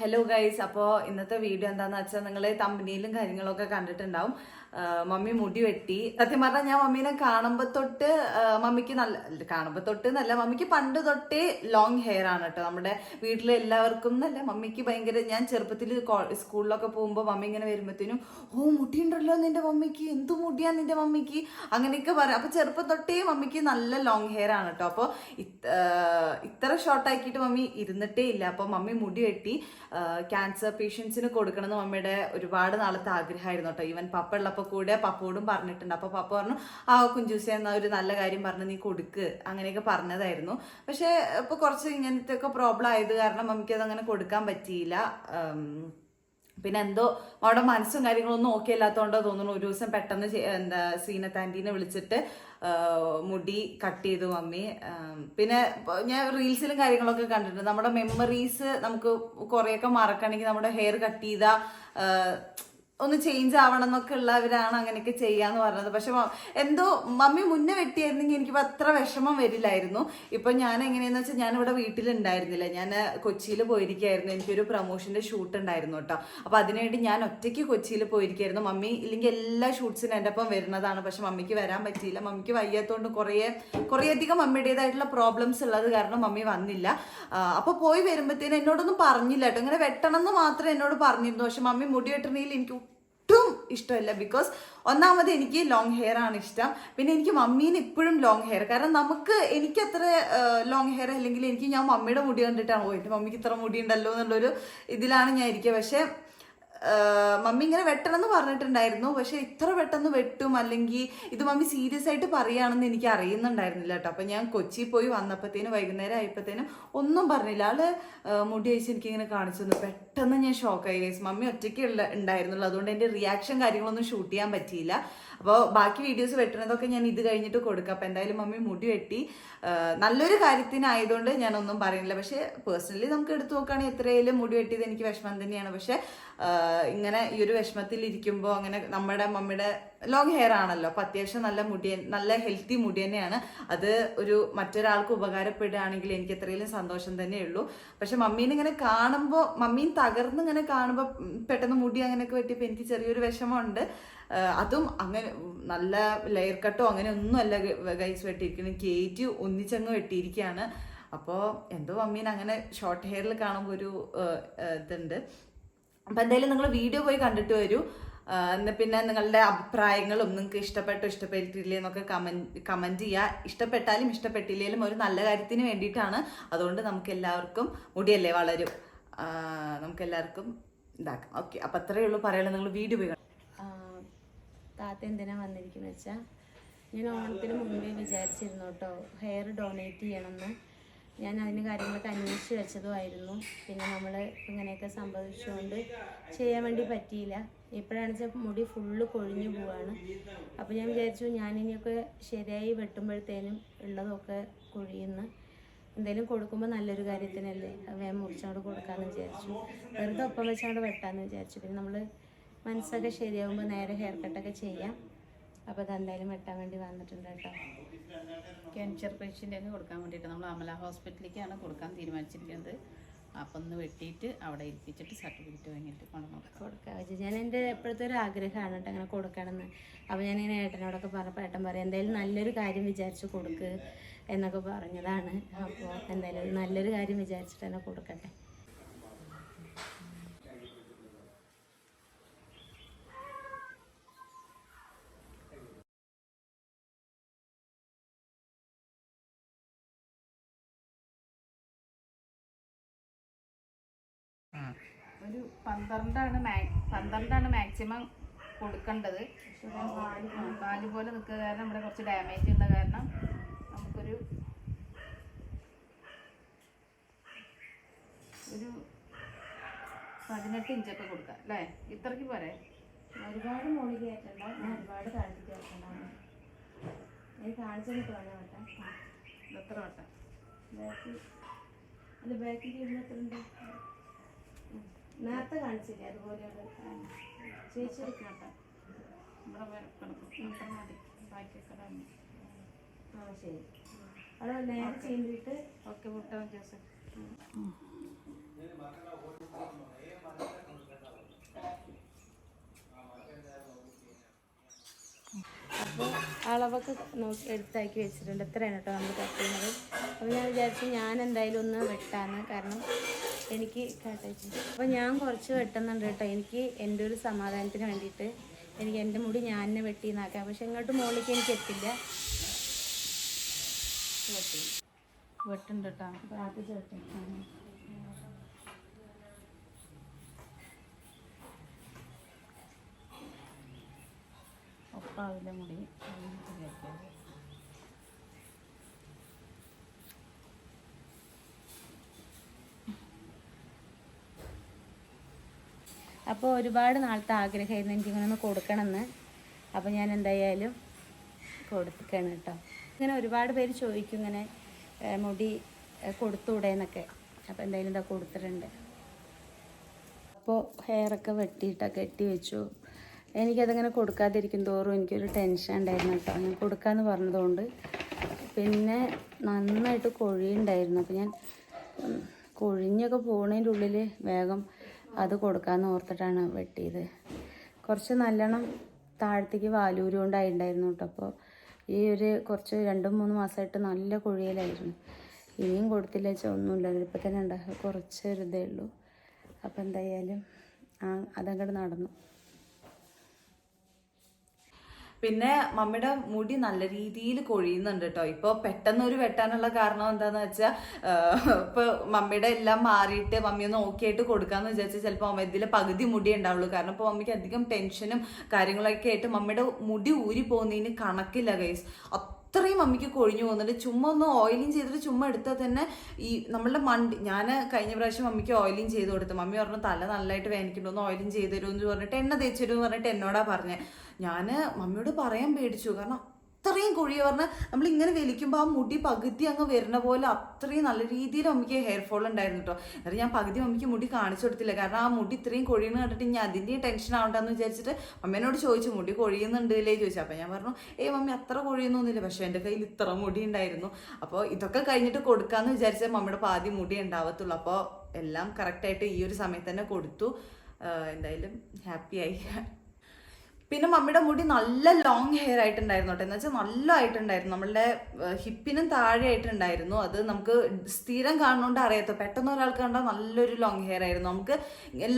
Hello guys അപ്പോൾ ഇന്നത്തെ video എന്താണെന്ന് വെച്ചാൽ നിങ്ങൾ തമ്പനിയിലും കാര്യങ്ങളൊക്കെ കണ്ടിട്ടുണ്ടാവും. മമ്മി മുടി വെട്ടി. സത്യം പറഞ്ഞാൽ ഞാൻ മമ്മീനെ കാണുമ്പോൾ തൊട്ട് മമ്മിക്ക് നല്ല കാണുമ്പോ കാണുമ്പോൾ തൊട്ട് നല്ല മമ്മിക്ക് പണ്ട് തൊട്ടേ ലോങ് ഹെയർ ആണ് കേട്ടോ നമ്മുടെ വീട്ടിലെ എല്ലാവർക്കും നല്ല മമ്മിക്ക് ഭയങ്കര ഞാൻ ചെറുപ്പത്തിൽ സ്കൂളിലൊക്കെ പോകുമ്പോൾ മമ്മി ഇങ്ങനെ വരുമ്പോഴത്തേനും ഓ മുടി ഉണ്ടല്ലോ നിന്റെ മമ്മിക്ക് എന്ത് മുടിയാ നിന്റെ മമ്മിക്ക്? അങ്ങനെയൊക്കെ പറയാം. അപ്പൊ ചെറുപ്പം തൊട്ടേ മമ്മിക്ക് നല്ല ലോങ് ഹെയർ ആണ് കേട്ടോ അപ്പോൾ ഇത്ര ഷോർട്ട് ആക്കിയിട്ട് മമ്മി ഇരുന്നിട്ടേ ഇല്ല. അപ്പോൾ മമ്മി മുടി വെട്ടി. ക്യാൻസർ പേഷ്യൻസിന് കൊടുക്കണമെന്ന് മമ്മിയുടെ ഒരുപാട് നാളത്തെ ആഗ്രഹമായിരുന്നു കേട്ടോ ഈവൻ പപ്പ ഉള്ളപ്പോൾ കൂടെ പപ്പോടും പറഞ്ഞിട്ടുണ്ട്. അപ്പോൾ പപ്പ പറഞ്ഞു ആ കുഞ്ചൂസ എന്ന ഒരു നല്ല കാര്യം പറഞ്ഞ് നീ കൊടുക്ക്. അങ്ങനെയൊക്കെ പറഞ്ഞതായിരുന്നു. പക്ഷേ ഇപ്പോൾ കുറച്ച് ഇങ്ങനത്തെ ഒക്കെ പ്രോബ്ലം ആയത് കാരണം മമ്മിക്ക് അത് അങ്ങനെ കൊടുക്കാൻ പറ്റിയില്ല. പിന്നെ എന്തോ അവിടെ മനസ്സും കാര്യങ്ങളൊന്നും ഓക്കെ അല്ലാത്തതുകൊണ്ടോ തോന്നുന്നു ഒരു ദിവസം പെട്ടെന്ന് എന്താ സീനത്ത് ആന്റീനെ വിളിച്ചിട്ട് മുടി കട്ട് ചെയ്തു മമ്മി. പിന്നെ ഞാൻ റീൽസിലും കാര്യങ്ങളൊക്കെ കണ്ടിട്ടുണ്ട്. നമ്മുടെ മെമ്മറീസ് നമുക്ക് കുറേയൊക്കെ മറക്കണമെങ്കിൽ നമ്മുടെ ഹെയർ കട്ട് ചെയ്ത ഒന്ന് ചേഞ്ച് ആവണം എന്നൊക്കെ ഉള്ളവരാണ് അങ്ങനെയൊക്കെ ചെയ്യാന്ന് പറഞ്ഞത്. പക്ഷെ എന്തോ മമ്മി മുന്നേ വെട്ടിയായിരുന്നെങ്കിൽ എനിക്കിപ്പോൾ അത്ര വിഷമം വരില്ലായിരുന്നു. ഇപ്പം ഞാൻ എങ്ങനെയാന്ന് വെച്ചാൽ ഞാൻ ഇവിടെ വീട്ടിലുണ്ടായിരുന്നില്ല. ഞാൻ കൊച്ചിയിൽ പോയിരിക്കായിരുന്നു. എനിക്കൊരു പ്രൊമോഷന്റെ ഷൂട്ട് ഉണ്ടായിരുന്നു കേട്ടോ. അപ്പോൾ അതിനുവേണ്ടി ഞാൻ ഒറ്റയ്ക്ക് കൊച്ചിയിൽ പോയിരിക്കായിരുന്നു. മമ്മി ഇല്ലെങ്കിൽ എല്ലാ ഷൂട്ട്സിനും എന്റെ ഒപ്പം വരുന്നതാണ്. പക്ഷെ മമ്മിക്ക് വരാൻ പറ്റിയില്ല. മമ്മിക്ക് വയ്യാത്തതുകൊണ്ട് കുറേ കുറേയധികം മമ്മിയുടേതായിട്ടുള്ള പ്രോബ്ലംസ് ഉള്ളത് കാരണം മമ്മി വന്നില്ല. അപ്പോൾ പോയി വരുമ്പോഴത്തേനും എന്നോടൊന്നും പറഞ്ഞില്ല കേട്ടോ. ഇങ്ങനെ വെട്ടണം എന്ന് മാത്രമേ എന്നോട് പറഞ്ഞിരുന്നു. പക്ഷെ മമ്മി മുടി വെട്ടണമെങ്കിൽ എനിക്ക് ഇഷ്ടമല്ല. ബിക്കോസ് ഒന്നാമത് എനിക്ക് ലോങ് ഹെയർ ആണ് ഇഷ്ടം. പിന്നെ എനിക്ക് മമ്മീന് ഇപ്പോഴും ലോങ് ഹെയർ കാരണം നമുക്ക് എനിക്ക് അത്ര ലോങ് ഹെയർ അല്ലെങ്കിൽ എനിക്ക് ഞാൻ മമ്മിയുടെ മുടി കണ്ടിട്ടാണ് എന്റെ മമ്മിക്ക് ഇത്ര മുടി ഉണ്ടല്ലോ എന്നുള്ളൊരു ഇതിലാണ് ഞാൻ ഇരിക്കുക. പക്ഷെ മമ്മി ഇങ്ങനെ വെട്ടണം എന്ന് പറഞ്ഞിട്ടുണ്ടായിരുന്നു. പക്ഷെ ഇത്ര പെട്ടെന്ന് വെട്ടും അല്ലെങ്കിൽ ഇത് മമ്മി സീരിയസ് ആയിട്ട് പറയുകയാണെന്ന് എനിക്ക് അറിയുന്നുണ്ടായിരുന്നില്ല കേട്ടോ. അപ്പം ഞാൻ കൊച്ചിയിൽ പോയി വന്നപ്പോഴത്തേനും വൈകുന്നേരം ആയപ്പോഴത്തേനും ഒന്നും പറഞ്ഞില്ല. ആൾ മുടി അയച്ച് എനിക്കിങ്ങനെ കാണിച്ചു തന്നു. പെട്ടെന്ന് ഞാൻ ഷോക്കായി ഗൈസ് മമ്മി ഒറ്റയ്ക്ക് ഉള്ള ഉണ്ടായിരുന്നുള്ളൂ. അതുകൊണ്ട് എന്റെ റിയാക്ഷൻ കാര്യങ്ങളൊന്നും ഷൂട്ട് ചെയ്യാൻ പറ്റിയില്ല. അപ്പോൾ ബാക്കി വീഡിയോസ് വെട്ടണതൊക്കെ ഞാൻ ഇത് കഴിഞ്ഞിട്ട് കൊടുക്കാം. അപ്പോൾ എന്തായാലും മമ്മി മുടി വെട്ടി. നല്ലൊരു കാര്യത്തിനായതുകൊണ്ട് ഞാനൊന്നും പറയുന്നില്ല. പക്ഷേ പേഴ്സണലി നമുക്ക് എടുത്തു നോക്കുകയാണെങ്കിൽ എത്രയായാലും മുടി വെട്ടിയത് എനിക്ക് വിഷമം തന്നെയാണ്. പക്ഷേ ഇങ്ങനെ ഈ ഒരു വിഷമത്തിൽ ഇരിക്കുമ്പോൾ അങ്ങനെ നമ്മുടെ മമ്മിയുടെ ലോങ് ഹെയർ ആണല്ലോ. അപ്പം അത്യാവശ്യം നല്ല മുടി നല്ല ഹെൽത്തി മുടി തന്നെയാണ്. അത് ഒരു മറ്റൊരാൾക്ക് ഉപകാരപ്പെടുകയാണെങ്കിൽ എനിക്ക് എത്രയും സന്തോഷം തന്നെയുള്ളൂ. പക്ഷെ മമ്മീനെ ഇങ്ങനെ കാണുമ്പോൾ മമ്മീൻ തകർന്ന് ഇങ്ങനെ കാണുമ്പോൾ പെട്ടെന്ന് മുടി അങ്ങനെയൊക്കെ പറ്റിയപ്പോൾ എനിക്ക് ചെറിയൊരു വിഷമമുണ്ട്. അതും അങ്ങനെ നല്ല ലെയർ കട്ടോ അങ്ങനെ ഒന്നും അല്ല ഗൈസ് വെട്ടിയിരിക്കുന്നത് കേറ്റ് ഒന്നിച്ചങ്ങ് വെട്ടിയിരിക്കുകയാണ് അപ്പോൾ എന്തോ മമ്മീനെ അങ്ങനെ ഷോർട്ട് ഹെയറിൽ കാണുമ്പോൾ ഒരു ഇതുണ്ട്. അപ്പം എന്തായാലും നിങ്ങൾ വീഡിയോ പോയി കണ്ടിട്ട് വരൂ. എന്നാൽ പിന്നെ നിങ്ങളുടെ അഭിപ്രായങ്ങളും നിങ്ങൾക്ക് ഇഷ്ടപ്പെട്ടോ ഇഷ്ടപ്പെട്ടില്ലേ എന്നൊക്കെ കമന്റ് കമന്റ് ചെയ്യുക ഇഷ്ടപ്പെട്ടാലും ഇഷ്ടപ്പെട്ടില്ലെങ്കിലും ഒരു നല്ല കാര്യത്തിന് വേണ്ടിയിട്ടാണ്. അതുകൊണ്ട് നമുക്ക് എല്ലാവർക്കും മുടിയല്ലേ വളരും. നമുക്ക് എല്ലാവർക്കും ഇതാക്കാം. ഓക്കെ അപ്പം അത്രയേ ഉള്ളൂ പറയുള്ളൂ നിങ്ങൾ വീഡിയോ പോയി താത്ത എന്തിനാ വന്നിരിക്കുന്നത് വെച്ചാൽ ഞാൻ ഓണത്തിന് മുമ്പേ വിചാരിച്ചിരുന്നു കേട്ടോ ഹെയർ ഡൊണേറ്റ് ചെയ്യണമെന്ന്. ഞാൻ അതിന് കാര്യങ്ങളൊക്കെ അന്വേഷിച്ച് വെച്ചതുമായിരുന്നു. പിന്നെ നമ്മൾ ഇങ്ങനെയൊക്കെ സംഭവിച്ചുകൊണ്ട് ചെയ്യാൻ വേണ്ടി പറ്റിയില്ല. ഇപ്പോഴാണ് വെച്ചാൽ മുടി ഫുള്ള് കൊഴിഞ്ഞു പോവാണ്. അപ്പോൾ ഞാൻ വിചാരിച്ചു ഞാനിനിയൊക്കെ ശരിയായി വെട്ടുമ്പോഴത്തേനും ഉള്ളതൊക്കെ കൊഴിയുന്നു എന്തെങ്കിലും കൊടുക്കുമ്പോൾ നല്ലൊരു കാര്യത്തിനല്ലേ വേം മുറിച്ചോണ്ട് കൊടുക്കാമെന്ന് വിചാരിച്ചു. വെറുതെ ഒപ്പം വെച്ചോണ്ട് വെട്ടാമെന്ന് വിചാരിച്ചു. പിന്നെ നമ്മൾ മനസ്സൊക്കെ ശരിയാകുമ്പോൾ നേരെ ഹെയർ കട്ടൊക്കെ ചെയ്യാം. അപ്പോൾ അതെന്തായാലും വെട്ടാൻ വേണ്ടി വന്നിട്ടുണ്ട് കേട്ടോ. ക്യാൻസർ പേഷ്യന്റിന് കൊടുക്കാൻ വേണ്ടിയിട്ട് നമ്മൾ അമല ഹോസ്പിറ്റലിലേക്കാണ് കൊടുക്കാൻ തീരുമാനിച്ചിരിക്കുന്നത്. അപ്പം ഒന്ന് വെട്ടിയിട്ട് അവിടെ ഇരിപ്പിച്ചിട്ട് സർട്ടിഫിക്കറ്റ് വാങ്ങിയിട്ട് കൊണ്ടുവന്നു കൊടുക്കാം. ഞാൻ എന്റെ എപ്പോഴത്തെ ഒരു ആഗ്രഹമാണ് കേട്ടോ അങ്ങനെ കൊടുക്കണമെന്ന്. അപ്പോൾ ഞാനിങ്ങനെ ഏട്ടനോടൊക്കെ പറഞ്ഞപ്പോൾ ഏട്ടൻ പറയും എന്തായാലും നല്ലൊരു കാര്യം വിചാരിച്ച് കൊടുക്ക് എന്നൊക്കെ പറഞ്ഞതാണ്. അപ്പോൾ എന്തായാലും നല്ലൊരു കാര്യം വിചാരിച്ചിട്ട് തന്നെ കൊടുക്കട്ടെ. ഒരു പന്ത്രണ്ടാണ് മാ പന്ത്രണ്ടാണ് മാക്സിമം കൊടുക്കേണ്ടത്. നാല് പോലെ നിൽക്കുക കാരണം ഇവിടെ കുറച്ച് ഡാമേജ് ഉള്ള കാരണം നമുക്കൊരു ഒരു പതിനെട്ട് ഇഞ്ചൊക്കെ കൊടുക്കാം അല്ലേ? ഇത്രയ്ക്ക് പോരെ? ഒരുപാട് മുകളിൽ കയറ്റണ്ട ഞാൻ ഒരുപാട് താഴ്ത്തി കാണിച്ചു നിൽക്കുവാണ് വട്ടം ഇത് എത്ര വട്ടം. ബാക്കി അല്ല ബാക്കിൽ ഇരുന്നിട്ടുണ്ട് നേരത്തെ കാണിച്ചില്ലേ? അതുപോലെയുള്ള ചേച്ചി എടുക്കട്ടെ ഇവിടെ വെക്കണം മതി ബാക്കിയൊക്കെ ആ ശരി. അത് നേരെ ചെയ്തിട്ട് ഓക്കെ മുട്ട ജോസഫ് അപ്പോൾ അളവൊക്കെ നോക്കി എടുത്താക്കി വെച്ചിട്ടുണ്ട്. എത്രയാണ് കേട്ടോ നമ്മൾ കട്ട് ചെയ്യുന്നത്. അപ്പോൾ ഞാൻ വിചാരിച്ചു ഞാൻ എന്തായാലും ഒന്ന് വെട്ടാന്ന്. കാരണം എനിക്ക് കാട്ടേച്ചു. അപ്പോൾ ഞാൻ കുറച്ച് വെട്ടുന്നുണ്ട് കേട്ടോ. എനിക്ക് എന്റെ ഒരു സമാധാനത്തിന് വേണ്ടിയിട്ട് എനിക്ക് എന്റെ മുടി ഞാൻ തന്നെ വെട്ടിന്നാക്കാം. പക്ഷെ ഇങ്ങോട്ട് മുകളിലേക്ക് എനിക്ക് എത്തില്ല. വെട്ടുണ്ട് കേട്ടോ. ഒപ്പാവില്ല മുടി. അപ്പോൾ ഒരുപാട് നാളത്തെ ആഗ്രഹമായിരുന്നു എനിക്കിങ്ങനെ ഒന്ന് കൊടുക്കണമെന്ന്. അപ്പോൾ ഞാൻ എന്തായാലും കൊടുക്കണം കേട്ടോ ഇങ്ങനെ ഒരുപാട് പേര് ചോദിക്കും ഇങ്ങനെ മുടി കൊടുത്തൂടെ എന്നൊക്കെ അപ്പോൾ എന്തായാലും ഇതാ കൊടുത്തിട്ടുണ്ട്. അപ്പോൾ ഹെയറൊക്കെ വെട്ടിയിട്ടൊക്കെ കെട്ടി വെച്ചു. എനിക്കതങ്ങനെ കൊടുക്കാതിരിക്കും തോറും എനിക്കൊരു ടെൻഷൻ ഉണ്ടായിരുന്നു കേട്ടോ ഞാൻ കൊടുക്കാമെന്ന് പറഞ്ഞതുകൊണ്ട് പിന്നെ നന്നായിട്ട് കൊഴിയുണ്ടായിരുന്നു. അപ്പോൾ ഞാൻ കൊഴിഞ്ഞൊക്കെ പോണതിന്റെ ഉള്ളിൽ വേഗം അത് കൊടുക്കാമെന്ന് ഓർത്തിട്ടാണ് വെട്ടിയത്. കുറച്ച് നല്ലോണം താഴത്തേക്ക് വാലൂരി കൊണ്ടായിണ്ടായിരുന്നു കേട്ടോ അപ്പോൾ ഈ ഒരു കുറച്ച് രണ്ടും മൂന്ന് മാസമായിട്ട് നല്ല കുഴിയിലായിരുന്നു. ഇനിയും കൊടുത്തില്ല വെച്ചാൽ ഒന്നുമില്ല. ഇപ്പം തന്നെ ഉണ്ടാകും കുറച്ച് ഒരു ഇതേ ഉള്ളൂ. അപ്പോൾ എന്തായാലും അതങ്ങോട്ട് നടന്നു. പിന്നെ മമ്മിയുടെ മുടി നല്ല രീതിയിൽ കൊഴിയുന്നുണ്ട് കേട്ടോ ഇപ്പൊ പെട്ടെന്ന് ഒരു വെട്ടാനുള്ള കാരണം എന്താന്ന് വെച്ചാൽ ഇപ്പൊ മമ്മിയുടെ എല്ലാം മാറിയിട്ട് മമ്മി ഒന്ന് ഓക്കെ ആയിട്ട് കൊടുക്കാന്ന് വിചാരിച്ചാൽ ചിലപ്പോൾ അമ്മ ഇതിലെ പകുതി മുടി ഉണ്ടാവുള്ളൂ. കാരണം ഇപ്പൊ മമ്മിക്ക് അധികം ടെൻഷനും കാര്യങ്ങളൊക്കെ ആയിട്ട് മമ്മിയുടെ മുടി ഊരി പോകുന്നതിന് കണക്കില്ല ഗൈസ്. അത്രയും മമ്മിക്ക് കൊഴിഞ്ഞു പോകുന്നുണ്ട്. ചുമ്മാ ഒന്ന് ഓയിലിങ് ചെയ്തിട്ട് ചുമ്മാ എടുത്താൽ തന്നെ ഈ നമ്മളുടെ മണ്ടി ഞാൻ കഴിഞ്ഞ പ്രാവശ്യം മമ്മിക്ക് ഓയിലിങ് ചെയ്ത് കൊടുത്തു. മമ്മി പറഞ്ഞു തല നല്ലതായിട്ട് വേദനിക്കുന്നുണ്ട് ഒന്ന് ഓയിലിങ് ചെയ്ത് തരുമെന്ന് പറഞ്ഞിട്ട് എണ്ണ തേച്ചു തരുമെന്ന് പറഞ്ഞിട്ട് എന്നോടാ പറഞ്ഞത് ഞാൻ മമ്മിയോട് പറയാൻ പേടിച്ചു. കാരണം അത്രയും കൊഴിയ പറഞ്ഞാൽ നമ്മൾ ഇങ്ങനെ വലിക്കുമ്പോൾ ആ മുടി പകുതി അങ്ങ് വരുന്ന പോലെ അത്രയും നല്ല രീതിയിൽ അമ്മയ്ക്ക് ഹെയർ ഫോൾ ഉണ്ടായിരുന്നു കേട്ടോ എന്നിട്ട് ഞാൻ പകുതി അമ്മയ്ക്ക് മുടി കാണിച്ചു കൊടുത്തില്ല. കാരണം ആ മുടി ഇത്രയും കൊഴിയുന്നു കണ്ടിട്ട് ഞാൻ അതിന്റെയും ടെൻഷൻ ആവണ്ടെന്ന് വിചാരിച്ചിട്ട് അമ്മേനോട് ചോദിച്ചു മുടി കൊഴിയുന്നുണ്ട് അല്ലേ ചോദിച്ചു. അപ്പം ഞാൻ പറഞ്ഞു ഏ മമ്മി അത്ര കൊഴിയുന്നൊന്നുമില്ല പക്ഷേ എന്റെ കയ്യിൽ ഇത്ര മുടി ഉണ്ടായിരുന്നു. അപ്പോൾ ഇതൊക്കെ കഴിഞ്ഞിട്ട് കൊടുക്കാമെന്ന് വിചാരിച്ചാൽ മമ്മിയുടെ പാതി മുടി ഉണ്ടാവത്തുള്ളൂ. അപ്പോൾ എല്ലാം കറക്റ്റായിട്ട് ഈ ഒരു സമയത്ത് തന്നെ കൊടുത്തു. എന്തായാലും ഹാപ്പിയായി പിന്നെ മമ്മിയുടെ മുടി നല്ല ലോങ് ഹെയർ ആയിട്ടുണ്ടായിരുന്നു കേട്ടോ എന്ന് വെച്ചാൽ നല്ല ആയിട്ടുണ്ടായിരുന്നു നമ്മളുടെ ഹിപ്പിനും താഴെ ആയിട്ടുണ്ടായിരുന്നു അത് നമുക്ക് സ്ഥിരം കാണുന്നോണ്ട് അറിയാത്ത. പെട്ടെന്ന് ഒരാൾക്ക് കണ്ടാൽ നല്ലൊരു ലോങ് ഹെയർ ആയിരുന്നു. നമുക്ക്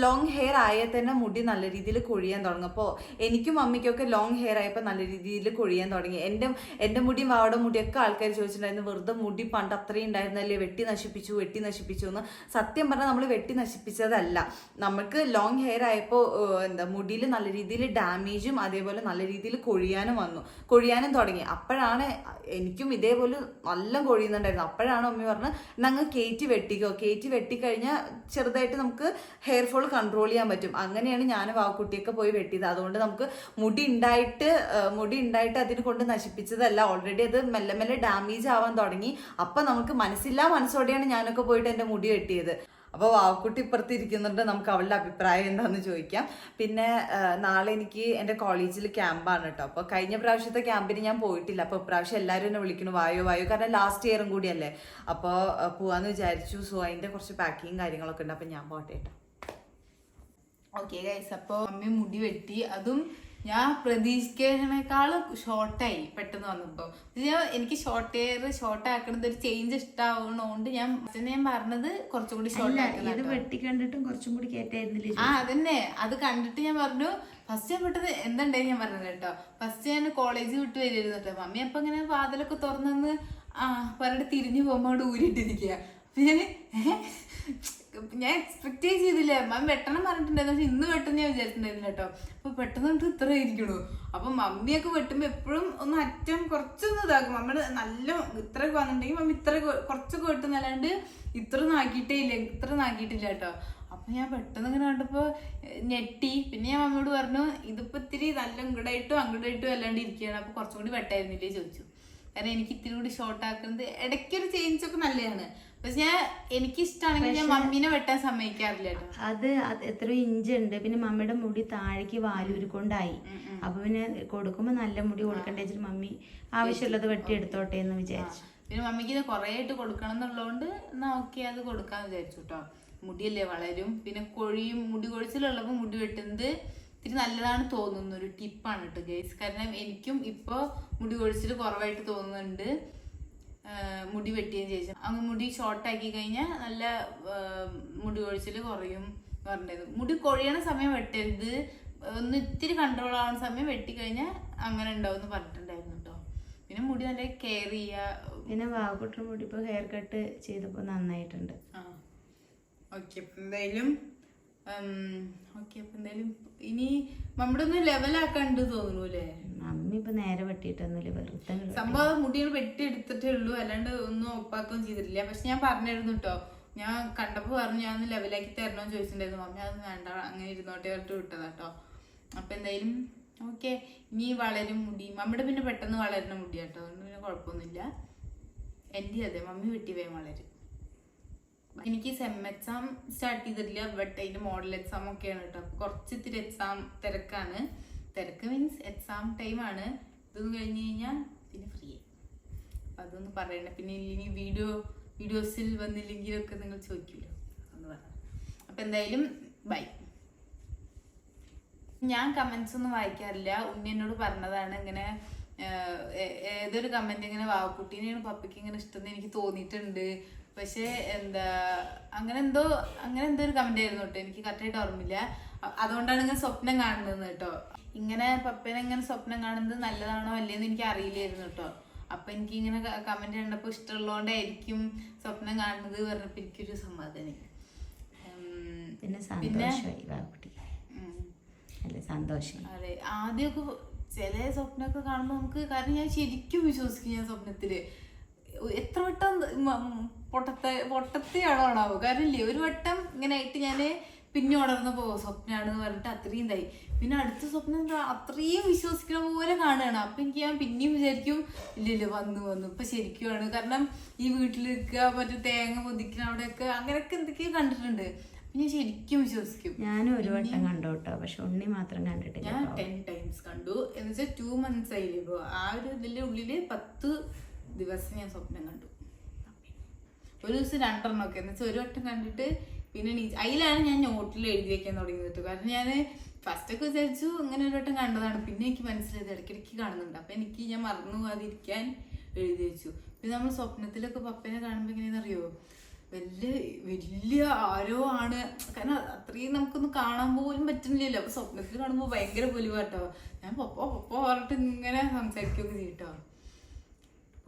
ലോങ് ഹെയർ ആയാൽ തന്നെ മുടി നല്ല രീതിയിൽ കൊഴിയാൻ തുടങ്ങും. അപ്പോൾ എനിക്കും മമ്മിക്കൊക്കെ ലോങ് ഹെയർ ആയപ്പോൾ നല്ല രീതിയിൽ കൊഴിയാൻ തുടങ്ങി. എന്റെ എന്റെ മുടിയും വാവയുടെ മുടിയൊക്കെ ആൾക്കാർ ചോദിച്ചിട്ടുണ്ടായിരുന്നു വെറുതെ മുടി പണ്ട് അത്രയും ഉണ്ടായിരുന്നല്ലേ? വെട്ടി നശിപ്പിച്ചു വെട്ടി നശിപ്പിച്ചു എന്ന്. സത്യം പറഞ്ഞാൽ നമ്മൾ വെട്ടി നശിപ്പിച്ചതല്ല. നമുക്ക് ലോങ് ഹെയർ ആയപ്പോൾ എന്താ മുടിയിൽ നല്ല രീതിയിൽ ഡാമേജും അതേപോലെ നല്ല രീതിയിൽ കൊഴിയാനും വന്നു. കൊഴിയാനും തുടങ്ങി. അപ്പോഴാണ് എനിക്കും ഇതേപോലെ നല്ല കൊഴിയുന്നുണ്ടായിരുന്നു. അപ്പോഴാണ് അമ്മി പറഞ്ഞത് ഞങ്ങൾ കയറ്റി വെട്ടിക്കോ. കയറ്റി വെട്ടിക്കഴിഞ്ഞാൽ ചെറുതായിട്ട് നമുക്ക് ഹെയർ ഫോൾ കൺട്രോൾ ചെയ്യാൻ പറ്റും. അങ്ങനെയാണ് ഞാൻ വാക്കുട്ടിയൊക്കെ പോയി വെട്ടിയത്. അതുകൊണ്ട് നമുക്ക് മുടി ഉണ്ടായിട്ട് മുടി ഉണ്ടായിട്ട് അതിനെ കൊണ്ട് നശിപ്പിച്ചതല്ല. ഓൾറെഡി അത് മെല്ലെ മെല്ലെ ഡാമേജ് ആവാൻ തുടങ്ങി. അപ്പം നമുക്ക് മനസ്സില്ലാ മനസ്സോടെയാണ് ഞാനൊക്കെ പോയിട്ട് എന്റെ മുടി വെട്ടിയത്. അപ്പോൾ വാവക്കുട്ടി ഇപ്പുറത്ത് ഇരിക്കുന്നുണ്ട്. നമുക്ക് അവളുടെ അഭിപ്രായം എന്താണെന്ന് ചോദിക്കാം. പിന്നെ നാളെ എനിക്ക് എന്റെ കോളേജിൽ ക്യാമ്പാണ് കേട്ടോ. അപ്പോൾ കഴിഞ്ഞ പ്രാവശ്യത്തെ ക്യാമ്പിന് ഞാൻ പോയിട്ടില്ല. അപ്പോൾ ഇപ്രാവശ്യം എല്ലാവരും എന്നെ വിളിക്കുന്നു. വായോ വായോ. കാരണം ലാസ്റ്റ് ഇയറും കൂടിയല്ലേ. അപ്പോൾ പോവാന്ന് വിചാരിച്ചു. സോ അതിന്റെ കുറച്ച് പാക്കിങ് കാര്യങ്ങളൊക്കെ ഉണ്ട്. അപ്പോൾ ഞാൻ പോട്ടെ കേട്ടോ ഓക്കെ ഗൈസ് അപ്പോൾ മമ്മി മുടി വെട്ടി. അതും ഞാൻ പ്രതീക്ഷിക്കുന്നതിനേക്കാളും ഷോർട്ടായി പെട്ടെന്ന് വന്നപ്പോൾ ഞാൻ എനിക്ക് ഷോർട്ട് ഹെയർ ഷോർട്ട് ആക്കണത് ഒരു ചേഞ്ച് ഇഷ്ടമാവുന്നതുകൊണ്ട് ഞാൻ അച്ഛനെ ഞാൻ പറഞ്ഞത് കുറച്ചും കൂടി ഷോർട്ട് ആക്കണം വെട്ടി കണ്ടിട്ടും കുറച്ചും കൂടി കേട്ടായിരുന്നില്ല ആ അതന്നെ. അത് കണ്ടിട്ട് ഞാൻ പറഞ്ഞു ഫസ്റ്റ് ഞാൻ പെട്ടത് എന്തുണ്ടായി ഞാൻ പറഞ്ഞത് കേട്ടോ. ഫസ്റ്റ് ഞാൻ കോളേജ് വിട്ട് വരുമായിരുന്നു കേട്ടോ. മമ്മി അപ്പൊ ഇങ്ങനെ വാതിലൊക്കെ തുറന്നെന്ന് ആ പറഞ്ഞിട്ട് തിരിഞ്ഞു പോകുമ്പോൾ ഊരിട്ടിരിക്കുക ഞാൻ? ഞാൻ എക്സ്പെക്ട് ചെയ്തില്ല? മമ്മി വെട്ടണം പറഞ്ഞിട്ടുണ്ടായിരുന്നു. പക്ഷെ ഇന്ന് വെട്ടെന്ന് ഞാൻ വിചാരിച്ചിട്ടുണ്ടായിരുന്നു കേട്ടോ. അപ്പൊ പെട്ടെന്ന് കണ്ടിട്ട് ഇത്ര ഇരിക്കണു അപ്പൊ മമ്മിയൊക്കെ വെട്ടുമ്പോ എപ്പോഴും ഒന്ന് അറ്റം കുറച്ചൊന്നും ഇതാക്കും. മമ്മിയുടെ നല്ല ഇത്രയൊക്കെ വന്നിട്ടുണ്ടെങ്കിൽ മമ്മി ഇത്ര കുറച്ചൊക്കെ വെട്ടുന്നല്ലാണ്ട് ഇത്ര നാക്കിയിട്ടേ ഇല്ല ഇത്ര നാക്കിയിട്ടില്ല കേട്ടോ. അപ്പൊ ഞാൻ പെട്ടെന്ന് ഇങ്ങനെ കണ്ടപ്പോ ഞെട്ടി. പിന്നെ ഞാൻ മമ്മിയോട് പറഞ്ഞു ഇതിപ്പോ ഇത്തിരി നല്ല ഇങ്ങടായിട്ടും അങ്ങടായിട്ടും അല്ലാണ്ട് ഇരിക്കുകയാണ്. അപ്പൊ കുറച്ചും കൂടി വെട്ടായിരുന്നില്ലേ? ചോദിച്ചു. കാരണം എനിക്ക് ഇത്തിരി കൂടി ഷോർട്ട് ആക്കുന്നത് ഇടയ്ക്കൊരു ചേഞ്ച് ഒക്കെ നല്ലതാണ്. പക്ഷെ ഞാൻ എനിക്ക് ഇഷ്ടമാണെങ്കിൽ ഞാൻ മമ്മീനെ വെട്ടാൻ സമ്മതിക്കാറില്ല അത് എത്ര എത്രയോ ഇഞ്ച് ഉണ്ട്. പിന്നെ മമ്മിയുടെ മുടി താഴേക്ക് വാലൂരിക്കൊണ്ടായി അപ്പൊ പിന്നെ കൊടുക്കുമ്പോ നല്ല മുടി കൊടുക്കണ്ടേ വെച്ചിട്ട് മമ്മി ആവശ്യമുള്ളത് വെട്ടി എടുത്തോട്ടെ എന്ന് വിചാരിച്ചു. പിന്നെ മമ്മിക്ക് ഇത് കുറേ ആയിട്ട് കൊടുക്കണം എന്നുള്ളതുകൊണ്ട് നോക്കി അത് കൊടുക്കാന്ന് വിചാരിച്ചു കേട്ടോ മുടിയല്ലേ വളരും. പിന്നെ കൊഴിയും മുടി കൊഴിച്ചിലുള്ളപ്പോൾ മുടി വെട്ടുന്നത് ഇത്തിരി നല്ലതാണ് തോന്നുന്നു. ഒരു ടിപ്പാണ് കേട്ടോ ഗേസ്. കാരണം എനിക്കും ഇപ്പോൾ മുടി കൊഴിച്ചിൽ കുറവായിട്ട് തോന്നുന്നുണ്ട്. മുടി വെട്ടിയതിന് ശേഷം. അങ്ങ് മുടി ഷോർട്ടാക്കി കഴിഞ്ഞാൽ നല്ല മുടി കൊഴിച്ചിൽ കുറയും പറഞ്ഞിരുന്നു മുടി കൊഴിയണ സമയം വെട്ടരുത്. ഒന്ന് ഇത്തിരി കൺട്രോൾ ആവുന്ന സമയം വെട്ടിക്കഴിഞ്ഞാൽ അങ്ങനെ ഉണ്ടാവും എന്ന് പറഞ്ഞിട്ടുണ്ടായിരുന്നു കേട്ടോ പിന്നെ മുടി നല്ല കെയർ ചെയ്യുക പിന്നെ വാവക്കുട്ടൻ മുടി ഇപ്പോൾ ഹെയർ കട്ട് ചെയ്തപ്പോൾ നന്നായിട്ടുണ്ട്. ആ. ഓക്കെ എന്തായാലും ഓക്കെ അപ്പം എന്തായാലും ഇനി നമ്മുടെ ഒന്ന് ലെവലാക്കാണ്ട് തോന്നുന്നു അല്ലേ അമ്മ ഇപ്പം നേരെ വെട്ടിയിട്ടൊന്നുമില്ല വെറുതെ സംഭവം മുടികൾ വെട്ടിയെടുത്തിട്ടേ ഉള്ളൂ അല്ലാണ്ട് ഒന്നും ഒപ്പാക്കുകയും ചെയ്തിട്ടില്ല. പക്ഷെ ഞാൻ പറഞ്ഞിരുന്നു കേട്ടോ ഞാൻ കണ്ടപ്പോൾ പറഞ്ഞു ഞാൻ ഒന്ന് ലെവലാക്കി തരണമെന്ന് ചോദിച്ചിട്ടുണ്ടായിരുന്നു. മമ്മി അത് വേണ്ട അങ്ങനെ ഇരുന്നോട്ടെ പറഞ്ഞിട്ട് വിട്ടതാ കേട്ടോ അപ്പൊ എന്തായാലും ഓക്കെ ഇനി വളരും മുടി. മമ്മിയുടെ പിന്നെ പെട്ടെന്ന് വളരുന്ന മുടി കേട്ടോ അതുകൊണ്ട് പിന്നെ കുഴപ്പമൊന്നുമില്ല. എന്റെ അതെ മമ്മി വെട്ടി വേഗം വളരും. എനിക്ക് സെം എക്സാം സ്റ്റാർട്ട് ചെയ്തിട്ടില്ല ബട്ട് അതിന്റെ മോഡൽ എക്സാം ഒക്കെയാണ് കേട്ടോ അപ്പൊ കുറച്ച് ഇത്തിരി എക്സാം തിരക്കാണ്. തിരക്ക് മീൻസ് എക്സാം ടൈമാണ് ഇതൊന്നും കഴിഞ്ഞ് കഴിഞ്ഞാൽ പിന്നെ ഫ്രീ അപ്പൊ അതൊന്ന് പറയണ്ട. പിന്നെ ഇനി വീഡിയോ വീഡിയോസിൽ വന്നില്ലെങ്കിലൊക്കെ നിങ്ങൾ ചോദിക്കുമല്ലോ എന്ന് പറഞ്ഞു അപ്പൊ എന്തായാലും ബൈ ഞാൻ കമന്റ്സ് ഒന്നും വായിക്കാറില്ല. ഉണ്ണി എന്നോട് പറഞ്ഞതാണ് ഇങ്ങനെ ഏതൊരു കമന്റ് ഇങ്ങനെ വാവക്കുട്ടീനെയാണ് പപ്പയ്ക്ക് ഇങ്ങനെ ഇഷ്ടം എന്ന് എനിക്ക് തോന്നിയിട്ടുണ്ട്. പക്ഷെ എന്താ അങ്ങനെ എന്തോ അങ്ങനെ എന്തോ ഒരു കമന്റ് ആയിരുന്നു കേട്ടോ. എനിക്ക് കറക്റ്റായിട്ട് ഓർമ്മയില്ല. അതുകൊണ്ടാണ് ഇങ്ങനെ സ്വപ്നം കാണുന്നത് കേട്ടോ. ഇങ്ങനെ പപ്പേനെ ഇങ്ങനെ സ്വപ്നം കാണുന്നത് നല്ലതാണോ അല്ലേന്ന് എനിക്ക് അറിയില്ലായിരുന്നു കേട്ടോ. അപ്പൊ എനിക്ക് ഇങ്ങനെ കമന്റ് കണ്ടപ്പോൾ ഇഷ്ടമുള്ളതുകൊണ്ടായിരിക്കും സ്വപ്നം കാണുന്നത് പറഞ്ഞപ്പോൾ എനിക്കൊരു സമാധാനം. പിന്നെ സന്തോഷമായി സന്തോഷം. അതെ ആദ്യമൊക്കെ ചില സ്വപ്നമൊക്കെ കാണുമ്പോൾ നമുക്ക് കാരണം ഞാൻ ശരിക്കും വിശ്വസിക്കും ഞാൻ സ്വപ്നത്തിൽ. എത്ര വട്ടം പൊട്ടത്തെ പൊട്ടത്തെയാണോ ആണാവോ കാരണം ഇല്ലേ ഒരു വട്ടം ഇങ്ങനെ ആയിട്ട് ഞാൻ പിന്നെ പോകും സ്വപ്നമാണെന്ന് പറഞ്ഞിട്ട് അത്രയും ഇതായി. പിന്നെ അടുത്ത സ്വപ്നം എന്താ? അത്രയും വിശ്വസിക്കുന്ന പോലെ കാണുകയാണ്. അപ്പം എനിക്ക് ഞാൻ പിന്നെയും വിചാരിക്കും ഇല്ലല്ലോ വന്നു വന്നു. ഇപ്പം ശരിക്കുമാണ് കാരണം ഈ വീട്ടിൽ നിൽക്കുക മറ്റേ തേങ്ങ പൊതിക്കുന്ന അവിടെയൊക്കെ അങ്ങനെയൊക്കെ എന്തൊക്കെയോ കണ്ടിട്ടുണ്ട്. പിന്നെ ഞാൻ ശരിക്കും വിശ്വസിക്കും. ഞാനും ഒരു വട്ടം കണ്ടു കേട്ടോ പക്ഷെ ഉണ്ണി മാത്രം കണ്ടിട്ടില്ല ഞാൻ. ടെൻ ടൈംസ് കണ്ടു. എന്ന് വെച്ചാൽ ടു മന്ത്സ് ആയില്ലേ ഇപ്പോൾ ആ ഒരു ഇതിന്റെ ഉള്ളിൽ പത്ത് ദിവസം ഞാൻ സ്വപ്നം കണ്ടു. ഒരു ദിവസം രണ്ടെണ്ണം ഒക്കെ. എന്ന് വെച്ചാൽ ഒരു വട്ടം കണ്ടിട്ട് പിന്നെ നീ അതിലാണ് ഞാൻ നോട്ടിൽ എഴുതി വെക്കാൻ തുടങ്ങിയത് കാരണം ഞാൻ ഫസ്റ്റ് ഒക്കെ വിചാരിച്ചു ഇങ്ങനെ ഒരു വട്ടം കണ്ടതാണ്. പിന്നെ എനിക്ക് മനസ്സിലായത് ഇടയ്ക്കിടയ്ക്ക് കാണുന്നുണ്ട്. അപ്പൊ എനിക്ക് ഞാൻ മറന്നു പോകാതിരിക്കാൻ എഴുതി വെച്ചു. പിന്നെ നമ്മൾ സ്വപ്നത്തിലൊക്കെ പപ്പനെ കാണുമ്പോൾ എങ്ങനെയാണെന്നറിയോ വലിയ വലിയ ആരോ ആണ്. കാരണം അത്രയും നമുക്കൊന്ന് കാണാൻ പോലും പറ്റുന്നില്ലല്ലോ. അപ്പൊ സ്വപ്നത്തിൽ കാണുമ്പോൾ ഭയങ്കര പൊലിവാട്ടോ. ഞാൻ പപ്പോ പപ്പോ പറഞ്ഞിട്ട് ഇങ്ങനെ സംസാരിക്കുകയൊക്കെ ചെയ്യട്ടോ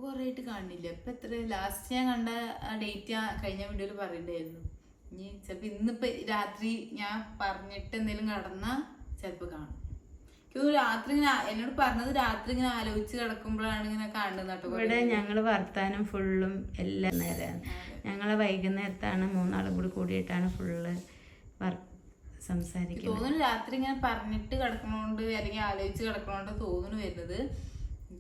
ഇപ്പൊ കുറേ ആയിട്ട് കാണില്ല. ഇപ്പൊ എത്ര ലാസ്റ്റ് ഞാൻ കണ്ട ഡേറ്റ് കഴിഞ്ഞ വീഡിയോയിൽ പറയണ്ടായിരുന്നു. ഇനി ചിലപ്പോ ഇന്നിപ്പോ രാത്രി ഞാൻ പറഞ്ഞിട്ട് എന്തെങ്കിലും കടന്നാൽ ചിലപ്പോ കാണും. എനിക്ക് രാത്രി ഇങ്ങനെ എന്നോട് പറഞ്ഞത് രാത്രി ഇങ്ങനെ ആലോചിച്ച് കിടക്കുമ്പോഴാണ് ഇങ്ങനെ കാണുന്നത് കേട്ടോ ഇവിടെ ഞങ്ങൾ വർത്താനം ഫുള്ളും എല്ലാ നേരം. ഞങ്ങളെ വൈകുന്നേരത്താണ് മൂന്നാളും കൂടി കൂടിയിട്ടാണ് ഫുള്ള് സംസാരിക്കുന്നത്. തോന്നുന്നു രാത്രി ഇങ്ങനെ പറഞ്ഞിട്ട് കിടക്കണോണ്ട് അല്ലെങ്കിൽ ആലോചിച്ച് കിടക്കണോണ്ട് തോന്നുന്നു വരുന്നത്.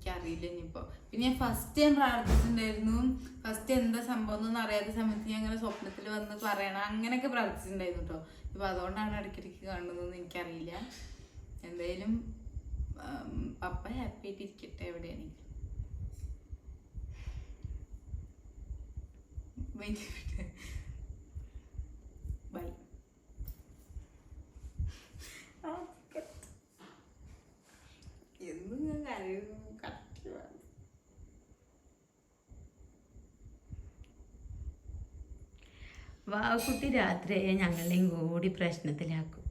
എനിക്കറിയില്ല ഇനിയിപ്പോ. പിന്നെ ഞാൻ ഫസ്റ്റ് ഞാൻ പ്രാർത്ഥിച്ചിട്ടുണ്ടായിരുന്നു. ഫസ്റ്റ് എന്താ സംഭവം എന്നൊന്നും അറിയാത്ത സമയത്ത് ഞാൻ അങ്ങനെ സ്വപ്നത്തിൽ വന്ന് പറയണം അങ്ങനെയൊക്കെ പ്രാർത്ഥിച്ചിട്ടുണ്ടായിരുന്നു കേട്ടോ ഇപ്പൊ അതുകൊണ്ടാണ് ഇടയ്ക്കിടയ്ക്ക് കാണുന്നതെന്ന് എനിക്കറിയില്ല. എന്തായാലും പപ്പ ഹാപ്പി ആയിട്ട് ഇരിക്കട്ടെ എവിടെയാണെങ്കിലും ബൈ എന്നും ഞാൻ കരയുന്നു കറക്റ്റ് വാവക്കുട്ടി രാത്രിയായ ഞങ്ങളുടെയും കൂടി പ്രശ്നത്തിലാക്കും.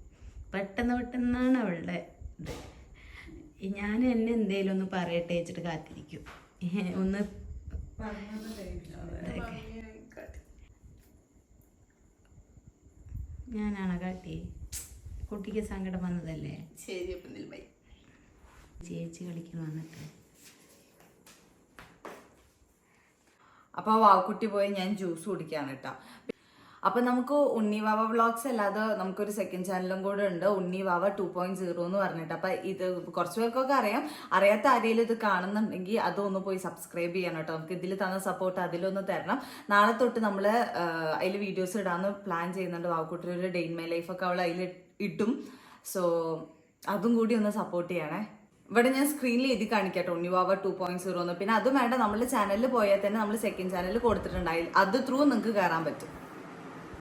പെട്ടെന്ന് പെട്ടെന്നാണ് അവളുടെ ഇത്. ഞാൻ എന്നെ എന്തേലും ഒന്ന് പറയട്ടെ വെച്ചിട്ട് കാത്തിരിക്കും. ഒന്ന് ഞാനാണ് കാട്ടി കുട്ടിക്ക് സങ്കടം വന്നതല്ലേ? ശരി അപ്പം എന്തെങ്കിലും ബൈ ചേച്ചി കളിക്കുന്നു വന്നിട്ട്. അപ്പൊ വാക്കുട്ടി പോയി ഞാൻ ജ്യൂസ് കുടിക്കാണ് കേട്ടോ. അപ്പൊ നമുക്ക് ഉണ്ണിവാവ വ്ളോഗ്സ് അല്ലാതെ നമുക്കൊരു സെക്കൻഡ് ചാനലും കൂടെ ഉണ്ട്. ഉണ്ണിവാവ ടു പോയിന്റ് സീറോ എന്ന് പറഞ്ഞിട്ട്. അപ്പൊ ഇത് കുറച്ച് പേർക്കൊക്കെ അറിയാം. അറിയാത്ത ആരെങ്കിലും ഇത് കാണുന്നുണ്ടെങ്കിൽ അതൊന്ന് പോയി സബ്സ്ക്രൈബ് ചെയ്യണം കേട്ടോ. നമുക്ക് ഇതിൽ തന്ന സപ്പോർട്ട് അതിലൊന്ന് തരണം. നാളെ തൊട്ട് നമ്മൾ അതിൽ വീഡിയോസ് ഇടാന്ന് പ്ലാൻ ചെയ്യുന്നുണ്ട്. വാവക്കുട്ടി ഒരു ഡേ ഇൻ മൈ ലൈഫ് ഒക്കെ അവൾ അതിൽ ഇട്ടും സോ അതും കൂടി ഒന്ന് സപ്പോർട്ട് ചെയ്യണേ. ഇവിടെ ഞാൻ സ്ക്രീനിൽ എഴുതി കാണിക്കട്ടോ ഉണ്ണിവാവ ടു പോയിന്റ് സീറോ എന്ന്. പിന്നെ അതും വേണ്ട. നമ്മുടെ ചാനലിൽ പോയാൽ തന്നെ നമ്മൾ സെക്കൻഡ് ചാനലിൽ കൊടുത്തിട്ടുണ്ടായി. അത് ത്രൂ നിങ്ങൾക്ക് കയറാൻ പറ്റും.